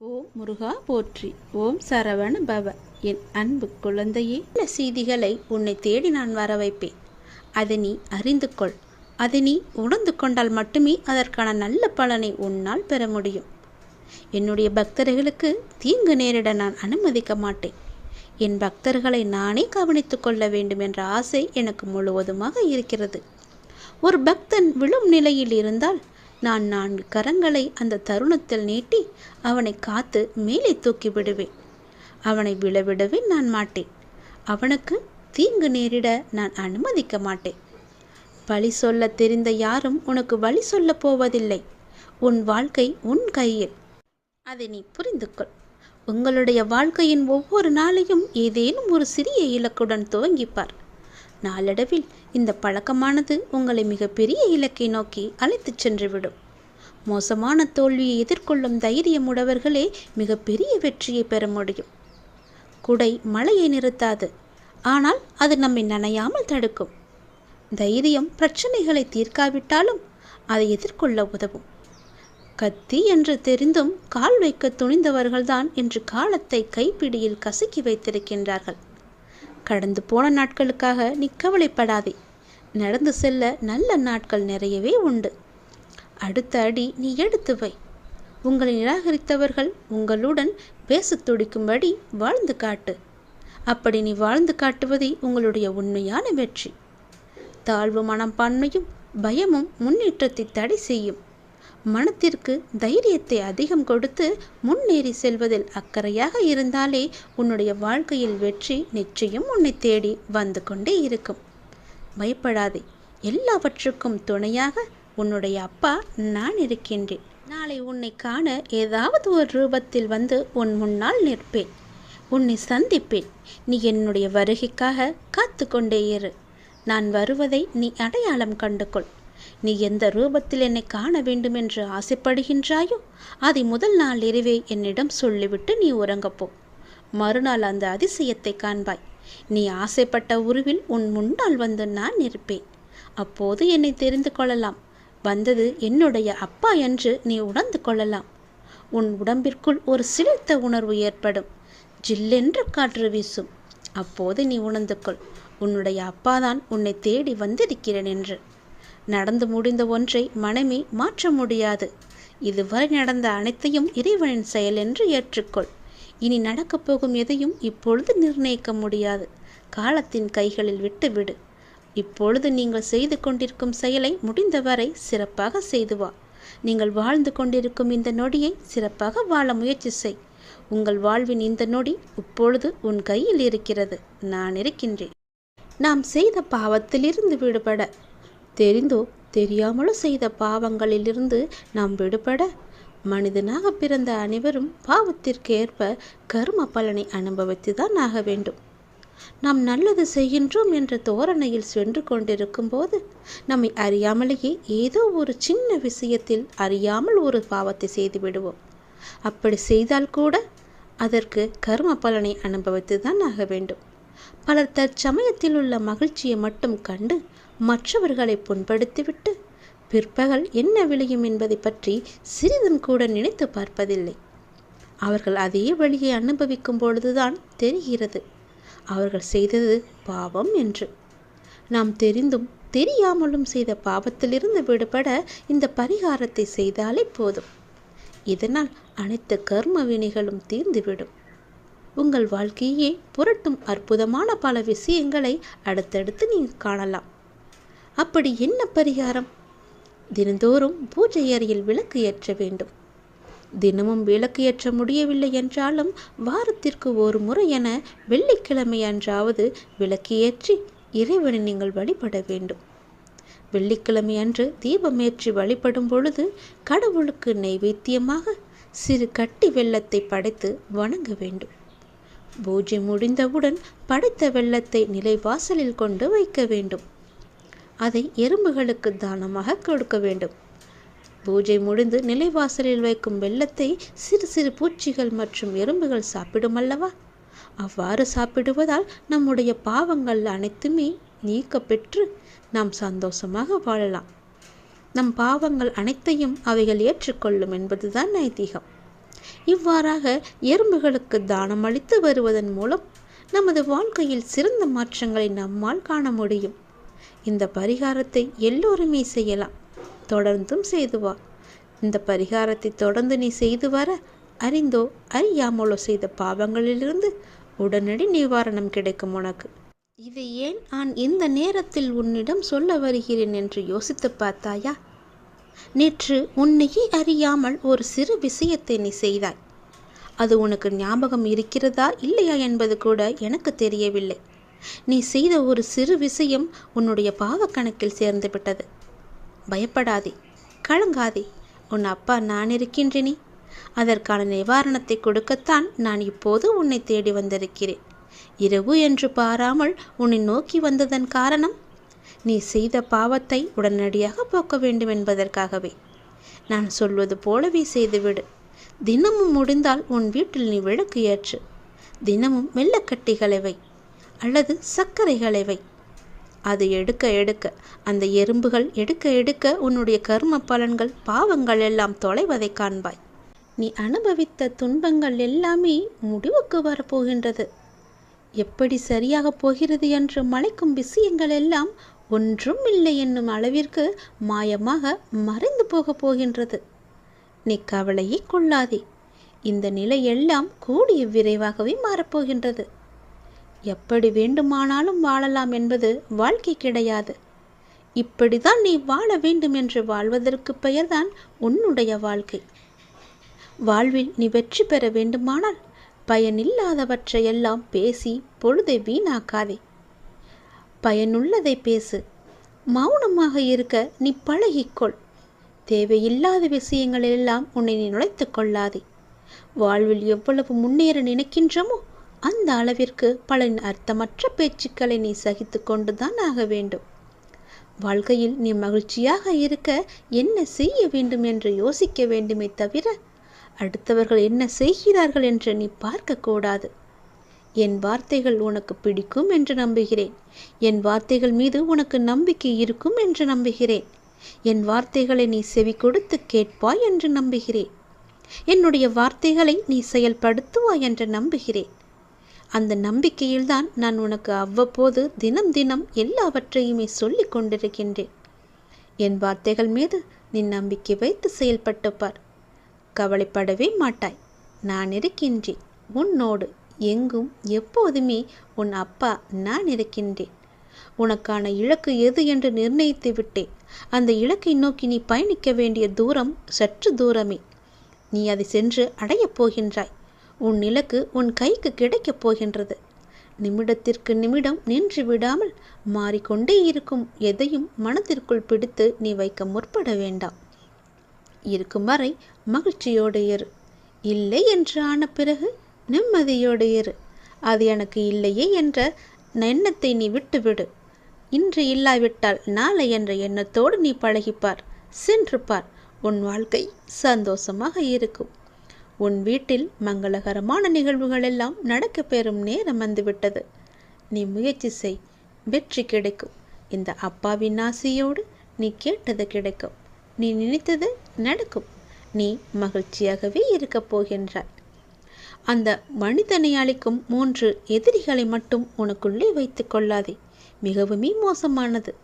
ஓம் முருகா போற்றி. ஓம் சரவண பவ. என் அன்பு குழந்தையே இந்த செய்திகளை உன்னை தேடி நான் வர வைப்பேன் அதை நீ அறிந்து கொள் அதை நீ உணர்ந்து கொண்டால் மட்டுமே அதற்கான நல்ல பலனை உன்னால் பெற முடியும். என்னுடைய பக்தர்களுக்கு தீங்கு நேரிட நான் அனுமதிக்க மாட்டேன். என் பக்தர்களை நானே கவனித்துக் கொள்ள வேண்டும் என்ற ஆசை எனக்கு முழுவதுமாக இருக்கிறது. ஒரு பக்தன் விழும் நிலையில் இருந்தால் நான் நான்கு கரங்களை அந்த தருணத்தில் நீட்டி அவனை காத்து மேலே தூக்கி விடுவேன். அவனை விழவிடவே நான் மாட்டேன். அவனுக்கு தீங்கு நேரிட நான் அனுமதிக்க மாட்டேன். பழி சொல்ல தெரிந்த யாரும் உனக்கு வழி சொல்ல போவதில்லை. உன் வாழ்க்கை உன் கையில். அதை நீ புரிந்து கொள் உங்களுடைய வாழ்க்கையின் ஒவ்வொரு நாளையும் ஏதேனும் ஒரு சிறிய இலக்குடன் துவங்கிப்பார். நாளடைவில் இந்த பழக்கமானது உங்களை மிகப்பெரிய இலக்கை நோக்கி அழைத்துச் சென்றுவிடும். மோசமான தோல்வியை எதிர்கொள்ளும் தைரியம் உடவர்களே மிகப்பெரிய வெற்றியை பெற முடியும். குடை மழையை நிறுத்தாது ஆனால் அது நம்மை நனையாமல் தடுக்கும். தைரியம் பிரச்சனைகளை தீர்க்காவிட்டாலும் அதை எதிர்கொள்ள உதவும். கத்தி என்று தெரிந்தும் கால் வைக்க துணிந்தவர்கள்தான் இன்று காலத்தை கைப்பிடியில் கசக்கி வைத்திருக்கின்றார்கள். கடந்து போன நாட்களுக்காக நீ கவலைப்படாதே. நடந்து செல்ல நல்ல நாட்கள் நிறையவே உண்டு. அடுத்த அடி நீ எடுத்து வை. உங்களை நிராகரித்தவர்கள் உங்களுடன் பேசத் துடிக்கும்படி வாழ்ந்து காட்டு. அப்படி நீ வாழ்ந்து காட்டுவதே உங்களுடைய உண்மையான வெற்றி. தாழ்வு மனப்பான்மையும் பயமும் முன்னேற்றத்தை தடை செய்யும். மனத்திற்கு தைரியத்தை அதிகம் கொடுத்து முன்னேறி செல்வதில் அக்கறையாக இருந்தாலே உன்னுடைய வாழ்க்கையில் வெற்றி நிச்சயம் உன்னை தேடி வந்து கொண்டே இருக்கும். பயப்படாதே. எல்லாவற்றுக்கும் துணையாக உன்னுடைய அப்பா நான் இருக்கின்றேன். நாளை உன்னை காண ஏதாவது ஒரு ரூபத்தில் வந்து உன் முன்னால் நிற்பேன். உன்னை சந்திப்பேன். நீ என்னுடைய வருகைக்காக காத்து கொண்டே இரு. நான் வருவதை நீ அடையாளம் கண்டுகொள். நீ எந்த ரூபத்தில் என்னை காண வேண்டும் என்று ஆசைப்படுகின்றாயோ அதை முதல் நாள் இரவே என்னிடம் சொல்லிவிட்டு நீ உறங்கப்போ மறுநாள் அந்த அதிசயத்தை காண்பாய். நீ ஆசைப்பட்ட உருவில் உன் முன்னால் வந்து நான் இருப்பேன். அப்போது என்னை தெரிந்து கொள்ளலாம். வந்தது என்னுடைய அப்பா என்று நீ உணர்ந்து கொள்ளலாம். உன் உடம்பிற்குள் ஒரு சிலிர்த்த உணர்வு ஏற்படும். ஜில்லென்று காற்று வீசும். அப்போது நீ உணர்ந்து கொள். உன்னுடைய அப்பாதான் உன்னை தேடி வந்திருக்கிறேன் என்று. நடந்து முடிந்த ஒன்றை மனமே மாற்ற முடியாது. இதுவரை நடந்த அனைத்தையும் இறைவனின் செயல் என்று ஏற்றுக்கொள். இனி நடக்கப் போகும் எதையும் இப்பொழுது நிர்ணயிக்க முடியாது. காலத்தின் கைகளில் விட்டுவிடு. இப்பொழுது நீங்கள் செய்து கொண்டிருக்கும் செயலை முடிந்தவரை சிறப்பாக செய்து வா. நீங்கள் வாழ்ந்து கொண்டிருக்கும் இந்த நொடியை சிறப்பாக வாழ முயற்சி செய். உங்கள் வாழ்வின் இந்த நொடி இப்பொழுது உன் கையில் இருக்கிறது. நான் இருக்கின்றேன். நாம் செய்த பாவத்திலிருந்து விடுபட. தெரிந்தோ தெரியாமலோ செய்த பாவங்களிலிருந்து நாம் விடுபட மனிதனாக பிறந்த அனைவரும் பாவத்திற்கேற்ப கரும கர்ம பலனை அனுபவித்துதான் ஆக வேண்டும். நாம் நல்லது செய்கின்றோம் என்ற தோரணையில் சென்று கொண்டிருக்கும் போது நம்மை அறியாமலேயே ஏதோ ஒரு சின்ன விஷயத்தில் அறியாமல் ஒரு பாவத்தை செய்து விடுவோம். அப்படி செய்தால் கூட அதற்கு கர்ம பலனை அனுபவித்து தான் ஆக வேண்டும். பலர் தற்சமயத்தில் உள்ள மகிழ்ச்சியை மட்டும் கண்டு மற்றவர்களை புண்படுத்திவிட்டு பிற்பகல் என்ன விளையும் என்பதை பற்றி சிறிதும் கூட நினைத்து பார்ப்பதில்லை. அவர்கள் அதே வழியை அனுபவிக்கும் பொழுதுதான் தெரிகிறது. அவர்கள் செய்தது பாவம் என்று. நாம் தெரிந்தும் தெரியாமலும் செய்த பாவத்திலிருந்து விடுபட இந்த பரிகாரத்தை செய்தாலே போதும். இதனால் அனைத்து கர்ம வினைகளும் தீர்ந்துவிடும். உங்கள் வாழ்க்கையே புரட்டும் அற்புதமான பல விஷயங்களை அடுத்தடுத்து நீங்கள் காணலாம். அப்படி என்ன பரிகாரம்? தினந்தோறும் பூஜை அறையில் விளக்கு ஏற்ற வேண்டும். தினமும் விளக்கு ஏற்ற முடியவில்லை என்றாலும் வாரத்திற்கு ஒரு முறை என வெள்ளிக்கிழமை அன்றாவது விளக்கு ஏற்றி இறைவனை நீங்கள் வழிபட வேண்டும். வெள்ளிக்கிழமை அன்று தீபமேற்றி வழிபடும் பொழுது கடவுளுக்கு நைவேத்தியமாக சிறு கட்டி வெள்ளத்தை படைத்து வணங்க வேண்டும். பூஜை முடிந்தவுடன் படைத்த வெள்ளத்தை நிலைவாசலில் கொண்டு வைக்க வேண்டும். அதை எறும்புகளுக்கு தானமாக கொடுக்க வேண்டும். பூஜை முடிந்து நிலைவாசலில் வைக்கும் வெள்ளத்தை சிறு சிறு பூச்சிகள் மற்றும் எறும்புகள் சாப்பிடும் அல்லவா? அவ்வாறு சாப்பிடுவதால் நம்முடைய பாவங்கள் அனைத்துமே நீக்கப்பெற்று நாம் சந்தோஷமாக வாழலாம். நம் பாவங்கள் அனைத்தையும் அவைகள் ஏற்றுக்கொள்ளும் என்பதுதான் ஐதீகம். இவ்வாறாக எறும்புகளுக்கு தானம் அளித்து வருவதன் மூலம் நமது வாழ்க்கையில் சிறந்த மாற்றங்களை நம்மால் காண முடியும். இந்த பரிகாரத்தை எல்லோருமே செய்யலாம். தொடர்ந்தும் செய்து வா. இந்த பரிகாரத்தை தொடர்ந்து நீ செய்து வர அறிந்தோ அறியாமலோ செய்த பாவங்களிலிருந்து உடனடி நிவாரணம் கிடைக்கும் உனக்கு. இதை ஏன் நான் இந்த நேரத்தில் உன்னிடம் சொல்ல வருகிறேன் என்று யோசித்து பார்த்தாயா? நேற்று உன்னையே அறியாமல் ஒரு சிறு விஷயத்தை நீ செய்தாய். அது உனக்கு ஞாபகம் இருக்கிறதா இல்லையா என்பது கூட எனக்கு தெரியவில்லை. நீ செய்த ஒரு சிறு விஷயம் உன்னுடைய பாவக்கணக்கில் சேர்ந்து விட்டது. பயப்படாதே கலங்காதே. உன் அப்பா நான் இருக்கின்றேனே. அதற்கான நிவாரணத்தை கொடுக்கத்தான் நான் இப்போது உன்னை தேடி வந்திருக்கிறேன். இரவு என்று பாராமல் உன்னை நோக்கி வந்ததன் காரணம் நீ செய்த பாவத்தை உடனடியாக போக்க வேண்டும் என்பதற்காகவே. நான் சொல்வது போலவே செய்துவிடு. தினமும் முடிந்தால் உன் வீட்டில் நீ விளக்கு ஏற்று தினமும் வெள்ளக்கட்டிகளை வை. அல்லது சர்க்கரைகளை வை. அது எடுக்க எடுக்க அந்த எறும்புகள் எடுக்க எடுக்க உன்னுடைய கர்ம பலன்கள் பாவங்கள் எல்லாம் தொலைவதை காண்பாய். நீ அனுபவித்த துன்பங்கள் எல்லாமே முடிவுக்கு வரப்போகின்றது. எப்படி சரியாக போகிறது என்று மலைக்கும் விஷயங்கள் எல்லாம் ஒன்றும் இல்லை என்னும் அளவிற்கு மாயமாக மறைந்து போகப் போகின்றது. நீ கவலையை கொள்ளாதே. இந்த நிலை எல்லாம் கூடிய விரைவாகவே மாறப்போகின்றது எப்படி வேண்டுமானாலும் வாழலாம் என்பது வாழ்க்கை கிடையாது. இப்படிதான் நீ வாழ வேண்டும் என்று வாழ்வதற்கு பெயர்தான் உன்னுடைய வாழ்க்கை. வாழ்வில் நீ வெற்றி பெற வேண்டுமானால் பயனில்லாதவற்றையெல்லாம் பேசி பொழுதை வீணாக்காதே. பயனுள்ளதை பேசு. மௌனமாக இருக்க நீ பழகிக்கொள். தேவையில்லாத விஷயங்களெல்லாம் உன்னை நீ நுழைத்து கொள்ளாதே. வாழ்வில் எவ்வளவு முன்னேற நினைக்கின்றமோ அந்த அளவிற்கு பல அர்த்தமற்ற பேச்சுக்களை நீ சகித்து கொண்டுதான் ஆக வேண்டும். வாழ்க்கையில் நீ மகிழ்ச்சியாக இருக்க என்ன செய்ய வேண்டும் என்று யோசிக்க வேண்டுமே தவிர அடுத்தவர்கள் என்ன செய்கிறார்கள் என்று நீ பார்க்கக்கூடாது என் வார்த்தைகள் உனக்கு பிடிக்கும் என்று நம்புகிறேன். என் வார்த்தைகள் மீது உனக்கு நம்பிக்கை இருக்கும் என்று நம்புகிறேன். என் வார்த்தைகளை நீ செவி கொடுத்து கேட்பாய் என்று நம்புகிறேன். என்னுடைய வார்த்தைகளை நீ செயல்படுத்துவாய் என்று நம்புகிறேன். அந்த நம்பிக்கையில்தான் நான் உனக்கு அவ்வப்போது தினம் தினம் எல்லாவற்றையுமே சொல்லிக் கொண்டிருக்கின்றேன். என் வார்த்தைகள் மீது நீ நம்பிக்கை வைத்து செயல்பட்டு பார். கவலைப்படவே மாட்டாய். நான் இருக்கின்றேன். உன்னோடு எங்கும் எப்போதுமே உன் அப்பா நான் இருக்கின்றேன். உனக்கான இலக்கு எது என்று நிர்ணயித்து விட்டேன். அந்த இலக்கை நோக்கி நீ பயணிக்க வேண்டிய தூரம் சற்று தூரமே. நீ அதை சென்று அடையப் போகின்றாய். உன் இலக்கு உன் கைக்கு கிடைக்கப் போகின்றது. நிமிடத்திற்கு நிமிடம் நின்று விடாமல் மாறிக்கொண்டே இருக்கும் எதையும் மனதிற்குள் பிடித்து நீ வைக்க முற்பட வேண்டாம். இருக்கும் வரை மகிழ்ச்சியோடு இரு. இல்லை என்று ஆன பிறகு நிம்மதியோடு இரு. அது எனக்கு இல்லையே என்ற எண்ணத்தை நீ விட்டுவிடு. இன்று இல்லாவிட்டால் நாளை என்ற எண்ணத்தோடு நீ பழகிப்பார் சென்று பார் உன் வாழ்க்கை சந்தோஷமாக இருக்கும். உன் வீட்டில் மங்களகரமான நிகழ்வுகள் எல்லாம் நடக்க பெறும் நேரம் வந்துவிட்டது. நீ முயற்சி செய் வெற்றி கிடைக்கும். இந்த அப்பாவின் ஆசையோடு நீ கேட்டது கிடைக்கும். நீ நினைத்தது நடக்கும். நீ மகிழ்ச்சியாகவே இருக்கப் போகின்றாய். அந்த மனிதனை அளிக்கும் மூன்று எதிரிகளை மட்டும் உனக்குள்ளே வைத்துக் கொள்ளாதே. மிகவுமே மோசமானது.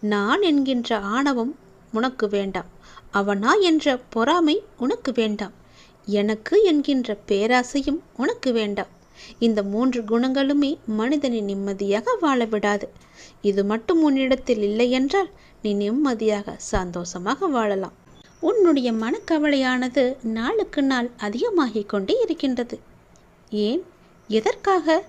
நான் என்கின்ற ஆணவம் உனக்கு வேண்டாம். அவனா என்ற பொறாமை உனக்கு வேண்டாம். எனக்கு என்கின்ற பேராசையும் உனக்கு வேண்டாம். இந்த மூன்று குணங்களுமே மனிதனை நிம்மதியாக வாழ விடாது. இது மட்டும் உன்னிடத்தில் இல்லை என்றால் நீ நிம்மதியாக சந்தோஷமாக வாழலாம். உன்னுடைய மனக்கவலையானது நாளுக்கு நாள் அதிகமாகிக் கொண்டே இருக்கின்றது. ஏன்? எதற்காக?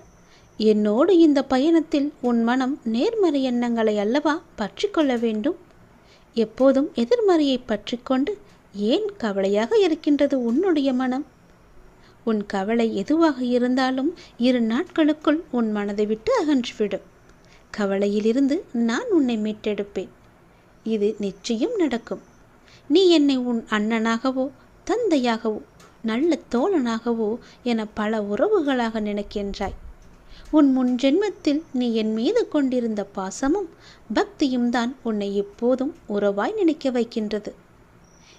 என்னோடு இந்த பயணத்தில் உன் மனம் நேர்மறை எண்ணங்களை அல்லவா பற்றிக்கொள்ள வேண்டும்? எப்போதும் எதிர்மறையை பற்றிக்கொண்டு ஏன் கவலையாக இருக்கின்றது உன்னுடைய மனம்? உன் கவலை எதுவாக இருந்தாலும் இரு நாட்களுக்குள் உன் மனதை விட்டு அகன்றுவிடும். கவலையிலிருந்து நான் உன்னை மீட்டெடுப்பேன். இது நிச்சயம் நடக்கும். நீ என்னை உன் அண்ணனாகவோ தந்தையாகவோ நல்ல தோழனாகவோ என பல உறவுகளாக நினைக்கின்றாய். உன் முன் ஜென்மத்தில் நீ என் மீது கொண்டிருந்த பாசமும் பக்தியும் தான் உன்னை எப்போதும் உறவாய் நினைக்க வைக்கின்றது.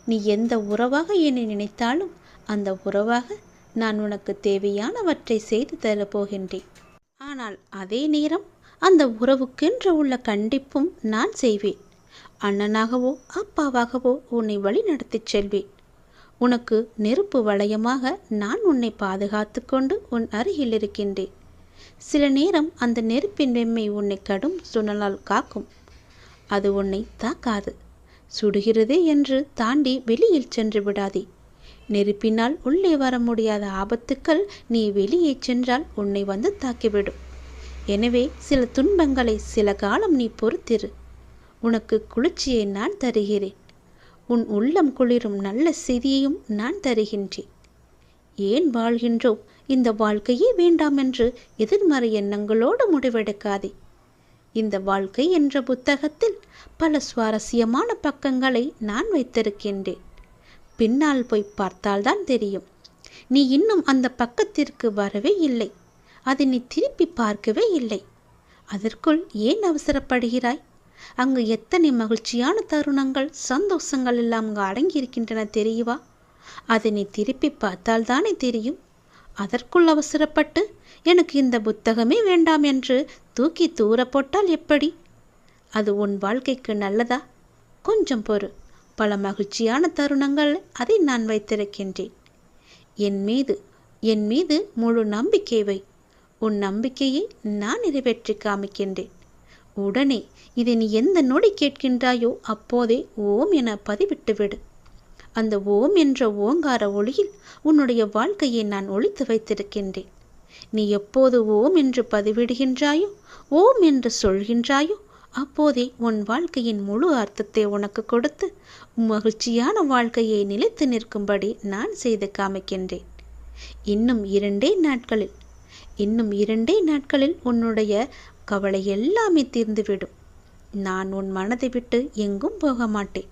நீ எந்த உறவாக என்னை நினைத்தாலும் அந்த உறவாக நான் உனக்கு தேவையானவற்றை செய்து தரப்போகின்றேன் ஆனால் அதே நேரம் அந்த உறவுக்கென்று உள்ள கண்டிப்பும் நான் செய்வேன். அண்ணனாகவோ அப்பாவாகவோ உன்னை வழி நடத்திச் செல்வேன். உனக்கு நெருப்பு வளையமாக நான் உன்னை பாதுகாத்து கொண்டு உன் அருகில் இருக்கின்றேன். சில நேரம் அந்த நெருப்பின் வெம்மை உன்னை கடும் சுழலால் காக்கும். அது உன்னை தாக்காது. சுடுகிறதே என்று தாண்டி வெளியில் சென்று விடாதே. நெருப்பினால் உள்ளே வர முடியாத ஆபத்துக்கள் நீ வெளியே சென்றால் உன்னை வந்து தாக்கிவிடும். எனவே சில துன்பங்களை சில காலம் நீ பொறுத்திரு. உனக்கு குளிர்ச்சியை நான் தருகிறேன். உன் உள்ளம் குளிரும் நல்ல செய்தியையும் நான் தருகின்றேன். ஏன் வாழ்கின்றோம்? இந்த வாழ்க்கையே வேண்டாம் என்று எதிர்மறை எண்ணங்களோடு முடிவெடுக்காதே. இந்த வாழ்க்கை என்ற புத்தகத்தில் பல சுவாரஸ்யமான பக்கங்களை நான் வைத்திருக்கின்றேன். பின்னால் போய் பார்த்தால்தான் தெரியும். நீ இன்னும் அந்த பக்கத்திற்கு வரவே இல்லை. அதை நீ திருப்பி பார்க்கவே இல்லை. அதற்குள் ஏன் அவசரப்படுகிறாய்? அங்கு எத்தனை மகிழ்ச்சியான தருணங்கள் சந்தோஷங்கள் எல்லாம் அங்கு அடங்கியிருக்கின்றன தெரியவா அதை நீ திருப்பி பார்த்தால்தானே தெரியும். அதற்குள் அவசரப்பட்டு எனக்கு இந்த புத்தகமே வேண்டாம் என்று தூக்கி தூர போட்டால் எப்படி? அது உன் வாழ்க்கைக்கு நல்லதா? கொஞ்சம் பொறு. பல மகிழ்ச்சியான தருணங்கள் அதை நான் வைத்திருக்கின்றேன். என் மீது என் மீது முழு நம்பிக்கை வை. உன் நம்பிக்கையை நான் நிறைவேற்றி காமிக்கின்றேன். உடனே இதை நீ எந்த நொடி கேட்கின்றாயோ அப்போதே ஓம் என பதிவிட்டு விடு. அந்த ஓம் என்ற ஓங்கார ஒளியில் உன்னுடைய வாழ்க்கையை நான் ஒழித்து வைத்திருக்கின்றேன். நீ எப்போது ஓம் என்று பதிவிடுகின்றாயோ ஓம் என்று சொல்கின்றாயோ அப்போதே உன் வாழ்க்கையின் முழு அர்த்தத்தை உனக்கு கொடுத்து மகிழ்ச்சியான வாழ்க்கையை நிலைத்து நிற்கும்படி நான் செய்து காமிக்கின்றேன். இன்னும் இரண்டே நாட்களில் இன்னும் இரண்டே நாட்களில் உன்னுடைய கவலை எல்லாமே தீர்ந்துவிடும். நான் உன் மனதை விட்டு எங்கும் போக மாட்டேன்.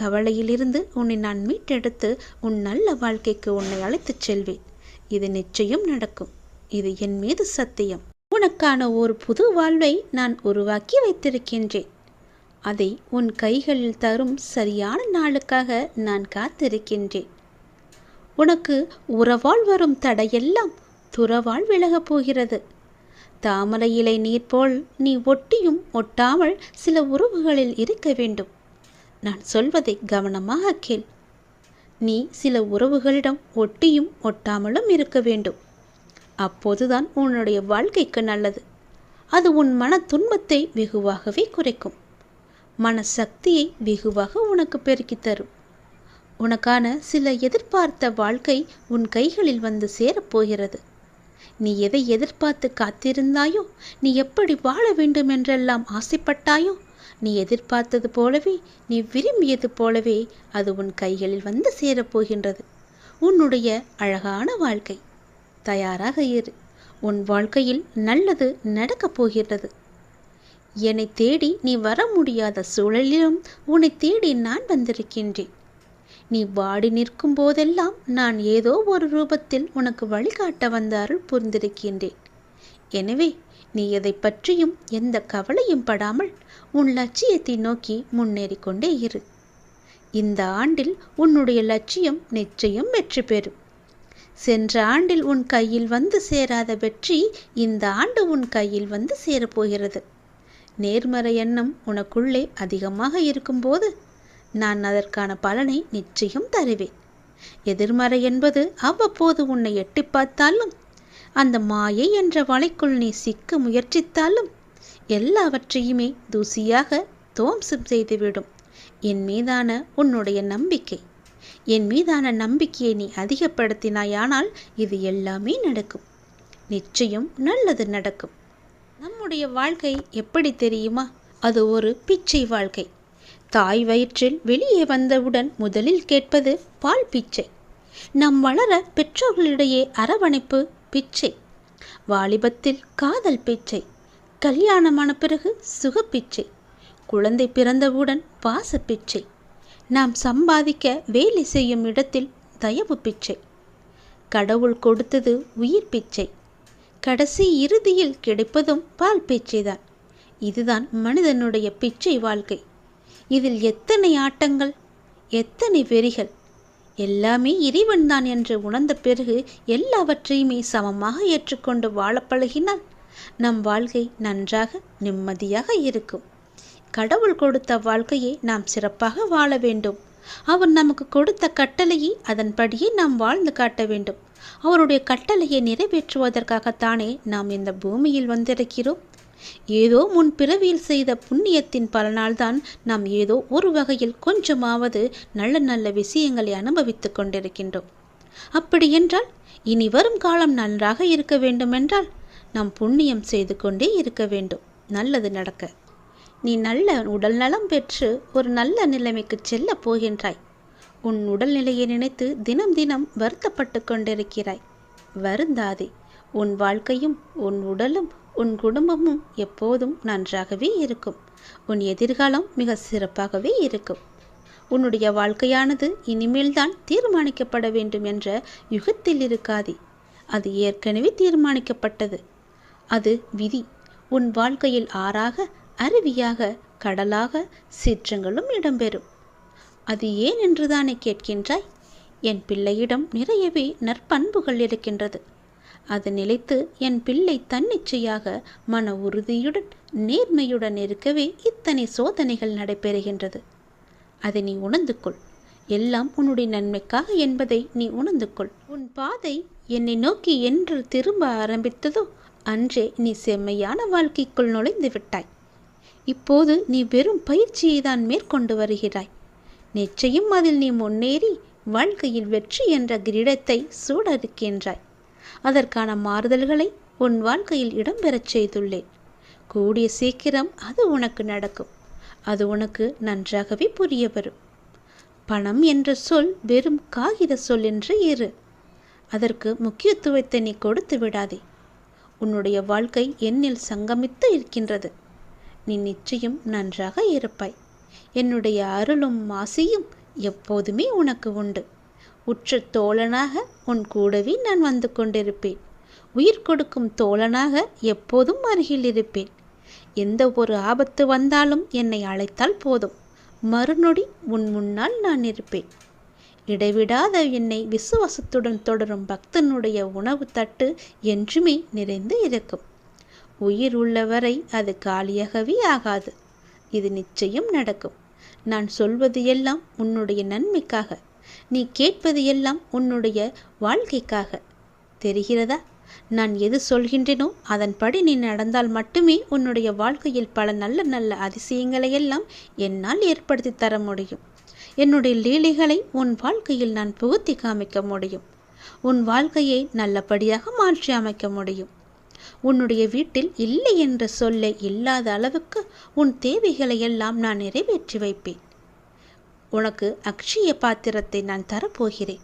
கவலையிலிருந்து உன்னை நான் மீட்டெடுத்து உன் நல்ல வாழ்க்கைக்கு உன்னை அழைத்துச் செல்வேன். இது நிச்சயம் நடக்கும். இது என் மீது சத்தியம். உனக்கான ஒரு புது வாழ்வை நான் உருவாக்கி வைத்திருக்கின்றேன். அதை உன் கைகளில் தரும் சரியான நாளுக்காக நான் காத்திருக்கின்றேன். உனக்கு உறவால் வரும் தடையெல்லாம் துறவால் விலகப் போகிறது. தாமரை இலை நீர் போல் நீ ஒட்டியும் ஒட்டாமல் சில உறவுகளில் இருக்க வேண்டும். நான் சொல்வதை கவனமாக கேள். நீ சில உறவுகளிடம் ஒட்டியும் ஒட்டாமலும் இருக்க வேண்டும். அப்போதுதான் உன்னுடைய வாழ்க்கைக்கு நல்லது. அது உன் மன துன்பத்தை வெகுவாகவே குறைக்கும். மனசக்தியை வெகுவாக உனக்கு பெருக்கி தரும். உனக்கான சில எதிர்பார்த்த வாழ்க்கை உன் கைகளில் வந்து சேரப்போகிறது நீ எதை எதிர்பார்த்து காத்திருந்தாயோ நீ எப்படி வாழ வேண்டும் என்றெல்லாம் ஆசைப்பட்டாயோ நீ எதிர்பார்த்தது போலவே நீ விரும்பியது போலவே அது உன் கைகளில் வந்து சேரப்போகின்றது. உன்னுடைய அழகான வாழ்க்கை. தயாராக இரு. உன் வாழ்க்கையில் நல்லது நடக்கப் போகின்றது. என்னை தேடி நீ வர முடியாத சூழலிலும் உன்னை தேடி நான் வந்திருக்கின்றேன். நீ வாடி நிற்கும் போதெல்லாம் நான் ஏதோ ஒரு ரூபத்தில் உனக்கு வழிகாட்ட வந்த அருள் புரிந்திருக்கின்றேன். எனவே நீ எதை பற்றியும் எந்த கவலையும் படாமல் உன் லட்சியத்தை நோக்கி முன்னேறி கொண்டே இரு. இந்த ஆண்டில் உன்னுடைய லட்சியம் நிச்சயம் வெற்றி பெறும். சென்ற ஆண்டில் உன் கையில் வந்து சேராத வெற்றி இந்த ஆண்டு உன் கையில் வந்து சேரப்போகிறது. நேர்மறை எண்ணம் உனக்குள்ளே அதிகமாக இருக்கும்போது நான் அதற்கான பலனை நிச்சயம் தருவேன். எதிர்மறை என்பது அவ்வப்போது உன்னை எட்டி பார்த்தாலும் அந்த மாயை என்ற வலைக்குள் நீ சிக்க முயற்சித்தாலும் எல்லாவற்றையுமே தூசியாக தோம்சம் செய்துவிடும். என் மீதான உன்னுடைய நம்பிக்கை. என் மீதான நம்பிக்கையை நீ அதிகப்படுத்தினாயானால் இது எல்லாமே நடக்கும். நிச்சயம் நல்லது நடக்கும். நம்முடைய வாழ்க்கை எப்படி தெரியுமா? அது ஒரு பிச்சை வாழ்க்கை. தாய் வயிற்றில் வெளியே வந்தவுடன் முதலில் கேட்பது பால் பிச்சை. நம் வளர பெற்றோர்களிடையே அரவணைப்பு பிச்சை. வாலிபத்தில் காதல் பிச்சை. கல்யாணமான பிறகு சுகப்பிச்சை குழந்தை பிறந்தவுடன் பாச பிச்சை. நாம் சம்பாதிக்க வேலை செய்யும் இடத்தில் தயவு பிச்சை. கடவுள் கொடுத்தது உயிர் பிச்சை. கடைசி இறுதியில் கிடைப்பதும் பால் பிச்சைதான். இதுதான் மனிதனுடைய பிச்சை வாழ்க்கை. இதில் எத்தனை ஆட்டங்கள் எத்தனை வெறிகள் எல்லாமே இறைவன் தான் என்று உணர்ந்த பிறகு எல்லாவற்றையுமே சமமாக ஏற்றுக்கொண்டு வாழப் பழகினால் நம் வாழ்க்கை நன்றாக நிம்மதியாக இருக்கும். கடவுள் கொடுத்த வாழ்க்கையை நாம் சிறப்பாக வாழ வேண்டும். அவர் நமக்கு கொடுத்த கட்டளையை அதன்படியே நாம் வாழ்ந்து காட்ட வேண்டும். அவருடைய கட்டளையை நிறைவேற்றுவதற்காகத்தானே நாம் இந்த பூமியில் வந்திருக்கிறோம். ஏதோ முன் பிறவியில் செய்த புண்ணியத்தின் பலனால்தான் நாம் ஏதோ ஒரு வகையில் கொஞ்சமாவது நல்ல நல்ல விஷயங்களை அனுபவித்துக் கொண்டிருக்கின்றோம். அப்படியென்றால் இனி வரும் காலம் நன்றாக இருக்க வேண்டுமென்றால் நாம் புண்ணியம் செய்து கொண்டே இருக்க வேண்டும். நல்லது நடக்க. நீ நல்ல உடல் நலம் பெற்று ஒரு நல்ல நிலைமைக்கு செல்லப் போகின்றாய். உன் உடல்நிலையை நினைத்து தினம் தினம் வருத்தப்பட்டு கொண்டிருக்கிறாய். வருந்தாதே. உன் வாழ்க்கையும் உன் உடலும் உன் குடும்பமும் எப்போதும் நன்றாகவே இருக்கும். உன் எதிர்காலம் மிக சிறப்பாகவே இருக்கும். உன்னுடைய வாழ்க்கையானது இனிமேல்தான் தீர்மானிக்கப்பட வேண்டும் என்ற யுகத்தில் இருக்காதே. அது ஏற்கனவே தீர்மானிக்கப்பட்டது. அது விதி. உன் வாழ்க்கையில் ஆறாக அருவியாக கடலாக சீற்றங்களும் இடம்பெறும். அது ஏன் என்றுதானே கேட்கின்றாய்? என் பிள்ளையிடம் நிறையவே நற்பண்புகள் இருக்கின்றது. அது நிலைத்து என் பிள்ளை தன்னிச்சையாக மன உறுதியுடன் நேர்மையுடன் இருக்கவே இத்தனை சோதனைகள் நடைபெறுகின்றது. அதை நீ உணர்ந்து கொள் எல்லாம் உன்னுடைய நன்மைக்காக என்பதை நீ உணர்ந்து கொள் உன் பாதை என்னை நோக்கி என்று திரும்ப ஆரம்பித்ததோ அன்றே நீ செம்மையான வாழ்க்கைக்குள் நுழைந்து விட்டாய். இப்போது நீ வெறும் பயிற்சியை தான் மேற்கொண்டு வருகிறாய். நிச்சயம் அதில் நீ முன்னேறி வாழ்க்கையில் வெற்றி என்ற கிரீடத்தை சூடறுக்கின்றாய். அதற்கான மாறுதல்களை உன் வாழ்க்கையில் இடம்பெறச் செய்துள்ளேன். கூடிய சீக்கிரம் அது உனக்கு நடக்கும். அது உனக்கு நன்றாகவே புரிய வரும். பணம் என்ற சொல் வெறும் காகித சொல் என்று இரு. அதற்கு முக்கியத்துவத்தை நீ கொடுத்து விடாதே. உன்னுடைய வாழ்க்கை என்னில் சங்கமித்து இருக்கின்றது. நீ நிச்சயம் நன்றாக இருப்பாய். என்னுடைய அருளும் மாசியும் எப்போதுமே உனக்கு உண்டு. உற்ற தோழனாக உன் கூடவே நான் வந்து கொண்டிருப்பேன். உயிர் கொடுக்கும் தோழனாக எப்போதும் அருகில் இருப்பேன். எந்த ஒரு ஆபத்து வந்தாலும் என்னை அழைத்தால் போதும். மறுநொடி உன் முன்னால் நான் இருப்பேன். இடைவிடாத என்னை விசுவாசத்துடன் தொடரும் பக்தனுடைய உணவு தட்டு என்றுமே நிறைந்து இருக்கும். உயிர் உள்ளவரை அது காலியாகவே ஆகாது. இது நிச்சயம் நடக்கும். நான் சொல்வது எல்லாம் உன்னுடைய நன்மைக்காக. நீ கேட்பது எல்லாம் உன்னுடைய வாழ்க்கைக்காக. தெரிகிறதா? நான் எது சொல்கின்றேனோ அதன்படி நீ நடந்தால் மட்டுமே உன்னுடைய வாழ்க்கையில் பல நல்ல நல்ல அதிசயங்களை எல்லாம் என்னால் ஏற்படுத்தி தர முடியும். என்னுடைய லீலைகளை உன் வாழ்க்கையில் நான் புகுத்தி காமிக்க முடியும். உன் வாழ்க்கையை நல்லபடியாக மாற்றி அமைக்க முடியும். உன்னுடைய வீட்டில் இல்லை என்ற சொல்லை இல்லாத அளவுக்கு உன் தேவைகளை எல்லாம் நான் நிறைவேற்றி வைப்பேன். உனக்கு அக்ஷய பாத்திரத்தை நான் தரப்போகிறேன்.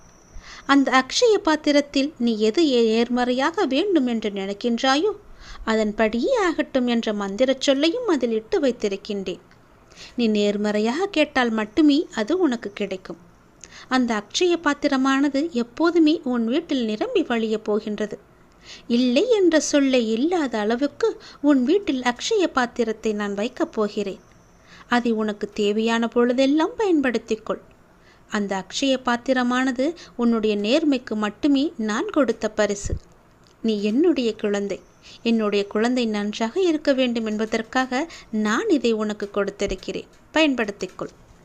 அந்த அக்ஷய பாத்திரத்தில் நீ எது நேர்மறையாக வேண்டும் என்று நினைக்கின்றாயோ அதன்படியே ஆகட்டும் என்ற மந்திரச் சொல்லையும் அதில் இட்டு வைத்திருக்கின்றேன். நீ நேர்மறையாக கேட்டால் மட்டுமே அது உனக்கு கிடைக்கும். அந்த அக்ஷய பாத்திரமானது எப்போதுமே உன் வீட்டில் நிரம்பி வழியப் போகின்றது. இல்லை என்ற சொல்லை இல்லாத அளவுக்கு உன் வீட்டில் அக்ஷய பாத்திரத்தை நான் வைக்கப் போகிறேன். அதை உனக்கு தேவையான பொழுதெல்லாம் பயன்படுத்திக்கொள். அந்த அக்ஷய பாத்திரமானது உன்னுடைய நேர்மைக்கு மட்டுமே நான் கொடுத்த பரிசு. நீ என்னுடைய குழந்தை. என்னுடைய குழந்தை நன்றாக இருக்க வேண்டும் என்பதற்காக நான் இதை உனக்கு கொடுத்திருக்கிறேன். பயன்படுத்திக்கொள்.